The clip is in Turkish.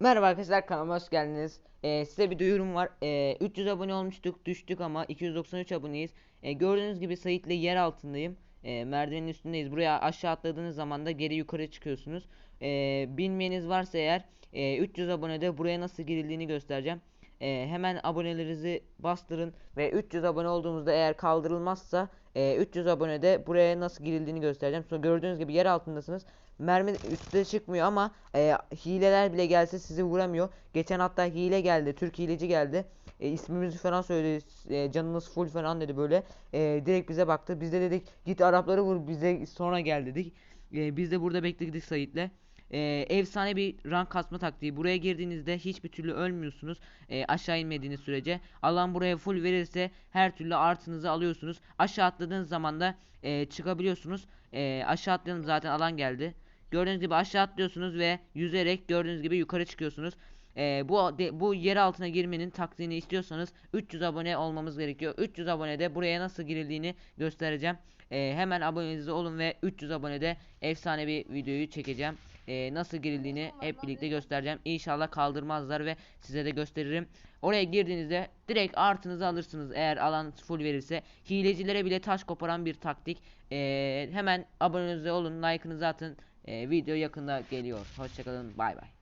Merhaba arkadaşlar kanalıma hoş geldiniz. Ee, size bir duyurum var. Ee, 300 abone olmuştuk, düştük ama 293 aboneyiz. Ee, gördüğünüz gibi Sait'le yer altındayım. Ee, merdivenin üstündeyiz. Buraya aşağı atladığınız zaman da geri yukarı çıkıyorsunuz. Ee, bilmeyeniz varsa eğer e, 300 abonede buraya nasıl girildiğini göstereceğim. Ee, hemen abonelerinizi bastırın ve 300 abone olduğumuzda eğer kaldırılmazsa e, 300 abonede buraya nasıl girildiğini göstereceğim. Sonra gördüğünüz gibi yer altındasınız. Mermi üstte çıkmıyor ama e, hileler bile gelse sizi vuramıyor. Geçen hatta hile geldi. Türk hileci geldi. E, ismimizi falan söyledi. E, canınız full falan dedi böyle. E, direkt bize baktı. Biz de dedik git Arapları vur bize sonra gel dedik. E, biz de burada bekledik Sait'le. E, efsane bir rank kasma taktiği. Buraya girdiğinizde hiçbir türlü ölmüyorsunuz. E, aşağı inmediğiniz sürece. Alan buraya full verirse her türlü artınızı alıyorsunuz. Aşağı atladığınız zaman da e, çıkabiliyorsunuz. E, aşağı atlayalım zaten alan geldi. Gördüğünüz gibi aşağı atlıyorsunuz ve yüzerek gördüğünüz gibi yukarı çıkıyorsunuz. Ee, bu bu yer altına girmenin taktiğini istiyorsanız 300 abone olmamız gerekiyor. 300 abonede buraya nasıl girildiğini göstereceğim. Ee, hemen aboneniz olun ve 300 abonede efsane bir videoyu çekeceğim. Ee, nasıl girildiğini hep birlikte göstereceğim. İnşallah kaldırmazlar ve size de gösteririm. Oraya girdiğinizde direkt artınızı alırsınız eğer alan full verirse. Hilecilere bile taş koparan bir taktik. Ee, hemen abonenize olun, like'ınızı atın. Ee, video yakında geliyor. Hoşçakalın. Bay bay.